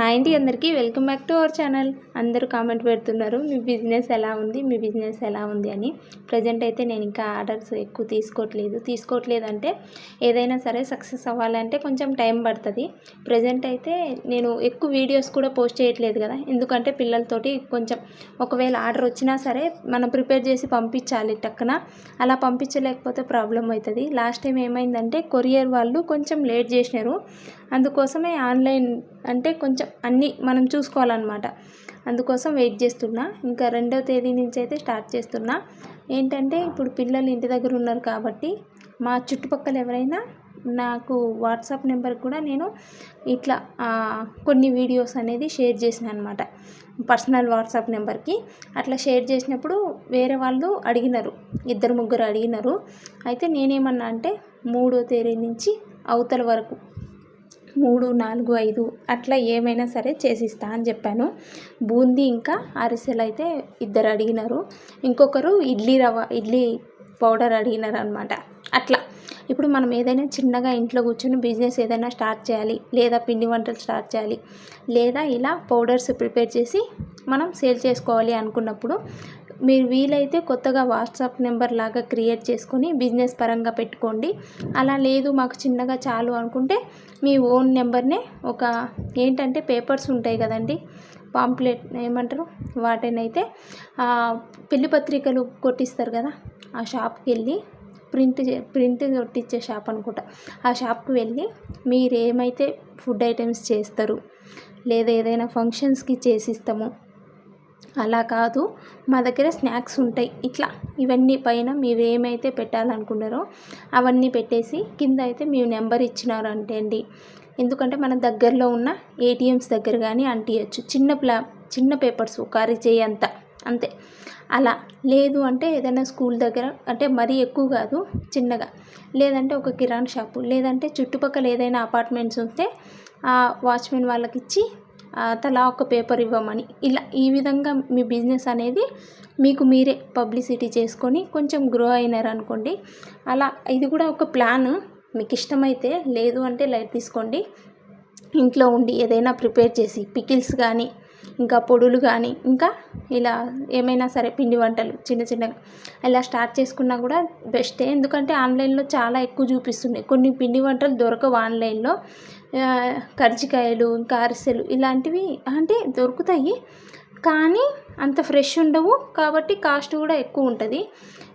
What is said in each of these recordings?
Hi అండి అందరికీ. Welcome back to our channel. అందరూ కామెంట్ పెడుతున్నారు మీ బిజినెస్ ఎలా ఉంది? మీ బిజినెస్ ఎలా ఉంది? అని. ప్రజెంట్ అయితే నేను ఇంకా ఆర్డర్స్ ఎక్కువ తీసుకోవట్లేదు. తీసుకోవట్లేదు అంటే ఏదైనా సరే సక్సెస్ అవ్వాలంటే కొంచెం టైం పడుతుంది. ప్రజెంట్ అయితే నేను ఎక్కువ వీడియోస్ కూడా పోస్ట్ చేయట్లేదు కదా. ఎందుకంటే పిల్లలతోటి కొంచెం ఒకవేళ ఆర్డర్ వచ్చినా సరే మనం ప్రిపేర్ చేసి పంపించాలి టక్కున. అలా పంపించలేకపోతే ప్రాబ్లం అవుతుంది. లాస్ట్ టైం ఏమైందంటే కొరియర్ వాళ్ళు కొంచెం లేట్ చేసినారు. అందుకోసమే ఆన్లైన్ అంటే కొంచెం అన్నీ మనం చూసుకోవాలన్నమాట. అందుకోసం వెయిట్ చేస్తున్నా. ఇంకా రెండో తేదీ నుంచి అయితే స్టార్ట్ చేస్తున్నా. ఏంటంటే ఇప్పుడు పిల్లలు ఇంటి దగ్గర ఉన్నారు కాబట్టి మా చుట్టుపక్కల ఎవరైనా నాకు వాట్సాప్ నెంబర్ కూడా నేను ఇట్లా కొన్ని వీడియోస్ అనేది షేర్ చేసిన అనమాట పర్సనల్ వాట్సాప్ నెంబర్కి. అట్లా షేర్ చేసినప్పుడు వేరే వాళ్ళు అడిగినారు. ఇద్దరు ముగ్గురు అడిగినారు. అయితే నేనేమన్నా అంటే మూడో తేదీ నుంచి అవతల వరకు మూడు నాలుగు ఐదు అట్లా ఏమైనా సరే చేసిస్తా అని చెప్పాను. బూందీ ఇంకా అరిసెలు అయితే ఇద్దరు అడిగినారు. ఇంకొకరు ఇడ్లీ రవ్వ ఇడ్లీ పౌడర్ అడిగినారు అనమాట అట్లా. ఇప్పుడు మనం ఏదైనా చిన్నగా ఇంట్లో కూర్చొని బిజినెస్ ఏదైనా స్టార్ట్ చేయాలి లేదా పిండి వంటలు స్టార్ట్ చేయాలి లేదా ఇలా పౌడర్స్ ప్రిపేర్ చేసి మనం సేల్ చేసుకోవాలి అనుకున్నప్పుడు మీరు వీలైతే కొత్తగా వాట్సాప్ నెంబర్ లాగా క్రియేట్ చేసుకొని బిజినెస్ పరంగా పెట్టుకోండి. అలా లేదు మాకు చిన్నగా చాలు అనుకుంటే మీ ఓన్ నెంబర్నే ఒక ఏంటంటే పేపర్స్ ఉంటాయి కదండి పాంప్లెట్ ఏమంటారు వాటినైతే పెళ్ళి పత్రికలు కొట్టిస్తారు కదా ఆ షాప్కి వెళ్ళి ప్రింట్ ప్రింట్ కొట్టించే షాప్ అనుకుంటా. ఆ షాప్కి వెళ్ళి మీరు ఏమైతే ఫుడ్ ఐటమ్స్ చేస్తారు లేదా ఏదైనా ఫంక్షన్స్కి చేసిస్తాము అలా కాదు. మా దగ్గర స్నాక్స్ ఉంటాయి. ఇట్లా ఇవన్నీ పైన మీరు ఏమైతే పెట్టాలనుకున్నారో అవన్నీ పెట్టేసి కింద అయితే మీ నెంబర్ ఇచ్చినారు అండి. ఎందుకంటే మన దగ్గరలో ఉన్న ఏటీఎంస్ దగ్గర కానీ అంటియచ్చు. చిన్న ప్లా చిన్న పేపర్స్ ఒక చేయంత. అంతే. అలా లేదు అంటే ఏదైనా స్కూల్ దగ్గర అంటే మరీ ఎక్కువ కాదు చిన్నగా. లేదంటే ఒక కిరాణా షాపు. లేదంటే చుట్టుపక్కల ఏదైనా అపార్ట్మెంట్స్ ఉంటే వాచ్మెన్ వాళ్ళకి ఇచ్చి తలా ఒక పేపర్ ఇవ్వమని. ఇలా ఈ విధంగా మీ బిజినెస్ అనేది మీకు మీరే పబ్లిసిటీ చేసుకొని కొంచెం గ్రో అయినారు అనుకోండి. అలా ఇది కూడా ఒక ప్లాన్. మీకు ఇష్టమైతే లేదు అంటే లైట్ తీసుకోండి. ఇంట్లో ఉండి ఏదైనా ప్రిపేర్ చేసి పికిల్స్ కానీ ఇంకా పొడులు కానీ ఇంకా ఇలా ఏమైనా సరే పిండి వంటలు చిన్న చిన్నగా ఇలా స్టార్ట్ చేసుకున్నా కూడా బెస్టే. ఎందుకంటే ఆన్లైన్లో చాలా ఎక్కువ చూపిస్తున్నాయి కొన్ని పిండి వంటలు దొరకవు ఆన్లైన్లో. కర్జికాయలు ఇంకా అరిసెలు ఇలాంటివి అంటే దొరుకుతాయి. కానీ అంత ఫ్రెష్ ఉండవు. కాబట్టి కాస్ట్ కూడా ఎక్కువ ఉంటుంది.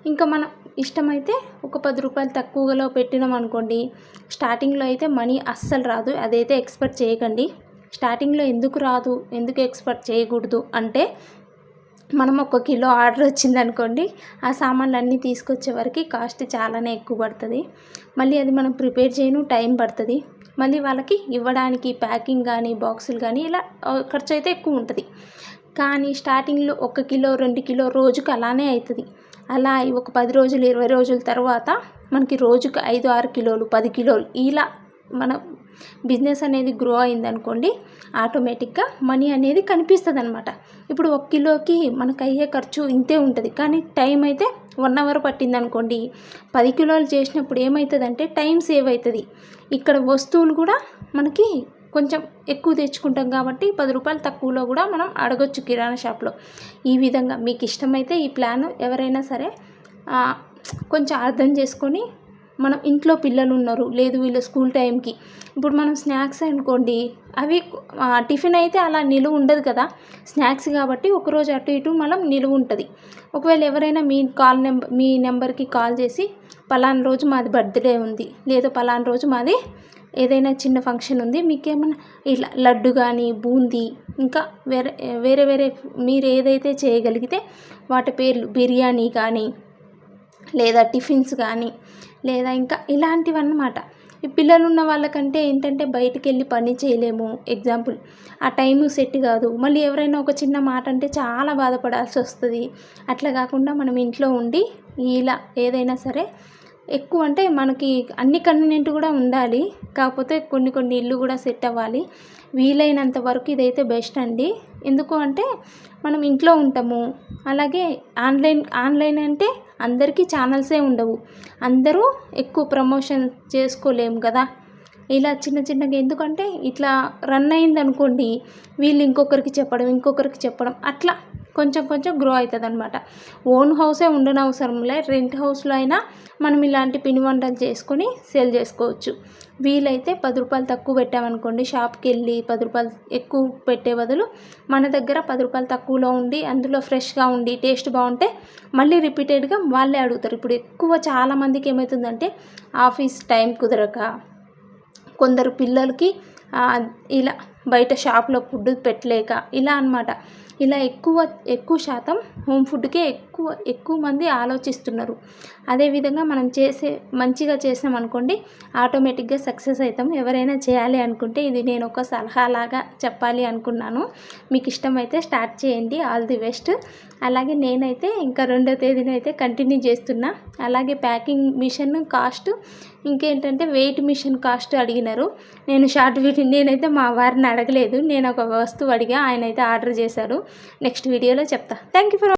ఇంకా మనం ఇష్టమైతే ఒక పది రూపాయలు తక్కువలో పెట్టినాం అనుకోండి స్టార్టింగ్లో అయితే మనీ అస్సలు రాదు. అదైతే ఎక్స్పెక్ట్ చేయకండి. స్టార్టింగ్లో ఎందుకు రాదు? ఎందుకు ఎక్స్పెక్ట్ చేయకూడదు? అంటే మనం ఒక కిలో ఆర్డర్ వచ్చింది అనుకోండి ఆ సామాన్లు అన్నీ తీసుకొచ్చే వరకు కాస్ట్ చాలానే ఎక్కువ పడుతుంది. మళ్ళీ అది మనం ప్రిపేర్ చేయను టైం పడుతుంది. మళ్ళీ వాళ్ళకి ఇవ్వడానికి ప్యాకింగ్ కానీ బాక్సులు కానీ ఇలా ఖర్చు అయితే ఎక్కువ ఉంటుంది. కానీ స్టార్టింగ్లో ఒక కిలో రెండు కిలో రోజుకు అలానే అవుతుంది అలా ఒక పది రోజులు ఇరవై రోజుల తర్వాత మనకి రోజుకు ఐదు ఆరు కిలోలు పది కిలోలు ఇలా మన బిజినెస్ అనేది గ్రో అయిందనుకోండి ఆటోమేటిక్గా మనీ అనేది కనిపిస్తుంది అనమాట ఇప్పుడు ఒక కిలోకి మనకు అయ్యే ఖర్చు ఇంతే ఉంటుంది. కానీ టైం అయితే వన్ అవర్ పట్టిందనుకోండి పది కిలోలు చేసినప్పుడు ఏమవుతుందంటే టైం సేవ్ అవుతుంది ఇక్కడ వస్తువులు కూడా మనకి కొంచెం ఎక్కువ తెచ్చుకుంటాం కాబట్టి పది రూపాయలు తక్కువలో కూడా మనం అడగొచ్చు కిరాణా షాప్లో. ఈ విధంగా మీకు ఇష్టమైతే ఈ ప్లాన్ ఎవరైనా సరే కొంచెం అర్థం చేసుకొని మనం ఇంట్లో పిల్లలు ఉన్నారు లేదు వీళ్ళ స్కూల్ టైంకి. ఇప్పుడు మనం స్నాక్స్ అనుకోండి అవి టిఫిన్ అయితే అలా నిలువ ఉండదు కదా. స్నాక్స్ కాబట్టి ఒకరోజు అటు ఇటు మనం నిలువ ఉంటుంది. ఒకవేళ ఎవరైనా మీ కాల్ నెంబర్ మీ నెంబర్కి కాల్ చేసి పలానా రోజు మాది బర్త్డే ఉంది లేదా పలానా రోజు మాది ఏదైనా చిన్న ఫంక్షన్ ఉంది మీకేమైనా ఇట్లా లడ్డు కానీ బూందీ ఇంకా వేరే వేరే వేరే మీరు ఏదైతే చేయగలిగితే వాటి పేర్లు బిర్యానీ కానీ లేదా టిఫిన్స్ కానీ లేదా ఇంకా ఇలాంటివన్నమాట. ఈ పిల్లలు ఉన్న వాళ్ళకంటే ఏంటంటే బయటికి వెళ్ళి పని చేయలేము. ఎగ్జాంపుల్ ఆ టైము సెట్ కాదు. మళ్ళీ ఎవరైనా ఒక చిన్న మాట అంటే చాలా బాధపడాల్సి వస్తుంది. అట్లా కాకుండా మనం ఇంట్లో ఉండి ఇలా ఏదైనా సరే ఎక్కువ అంటే మనకి అన్ని కన్వీనియంట్ కూడా ఉండాలి. కాకపోతే కొన్ని కొన్ని ఇల్లు కూడా సెట్ అవ్వాలి. వీలైనంత వరకు ఇదైతే బెస్ట్ అండి. ఎందుకు అంటే మనం ఇంట్లో ఉంటాము. అలాగే ఆన్లైన్ ఆన్లైన్ అంటే అందరికీ ఛానల్సే ఉండవు. అందరూ ఎక్కువ ప్రమోషన్ చేసుకోలేము కదా. ఇలా చిన్న చిన్నగా ఎందుకంటే ఇట్లా రన్ అయింది అనుకోండి వీళ్ళు ఇంకొకరికి చెప్పడం ఇంకొకరికి చెప్పడం అట్లా కొంచెం కొంచెం గ్రో అవుతుంది అనమాట ఓన్ హౌసే ఉండనవసరంలే రెంట్ హౌస్లో అయినా మనం ఇలాంటి పిండి వంటలు చేసుకొని సేల్ చేసుకోవచ్చు. వీలైతే పది రూపాయలు తక్కువ పెట్టామనుకోండి షాప్కి వెళ్ళి పది రూపాయలు ఎక్కువ పెట్టే బదులు మన దగ్గర పది రూపాయలు తక్కువలో ఉండి అందులో ఫ్రెష్గా ఉండి టేస్ట్ బాగుంటే మళ్ళీ రిపీటెడ్గా వాళ్ళే అడుగుతారు. ఇప్పుడు ఎక్కువ చాలామందికి ఏమవుతుందంటే ఆఫీస్ టైం కుదరక కొందరు పిల్లలకి ఇలా బయట షాప్లో ఫుడ్ పెట్టలేక ఇలా అనమాట ఇలా ఎక్కువ ఎక్కువ శాతం హోమ్ ఫుడ్కే ఎక్కువ ఎక్కువ మంది ఆలోచిస్తున్నారు. అదేవిధంగా మనం చేసే మంచిగా చేసామనుకోండి ఆటోమేటిక్గా సక్సెస్ అవుతాం ఎవరైనా చేయాలి అనుకుంటే ఇది నేను ఒక సలహాలాగా చెప్పాలి అనుకున్నాను. మీకు ఇష్టమైతే స్టార్ట్ చేయండి. All the best. అలాగే నేనైతే ఇంకా రెండో తేదీన అయితే కంటిన్యూ చేస్తున్నా. అలాగే ప్యాకింగ్ మిషన్ కాస్ట్ ఇంకేంటంటే వెయిట్ మిషన్ కాస్ట్ అడిగినారు. నేను షార్ట్ వీడియో నేనైతే మా వారిని అడగలేదు. నేను ఒక వస్తువు అడిగా ఆయన అయితే ఆర్డర్ చేశారు. నెక్స్ట్ వీడియోలో చెప్తా. Thank you for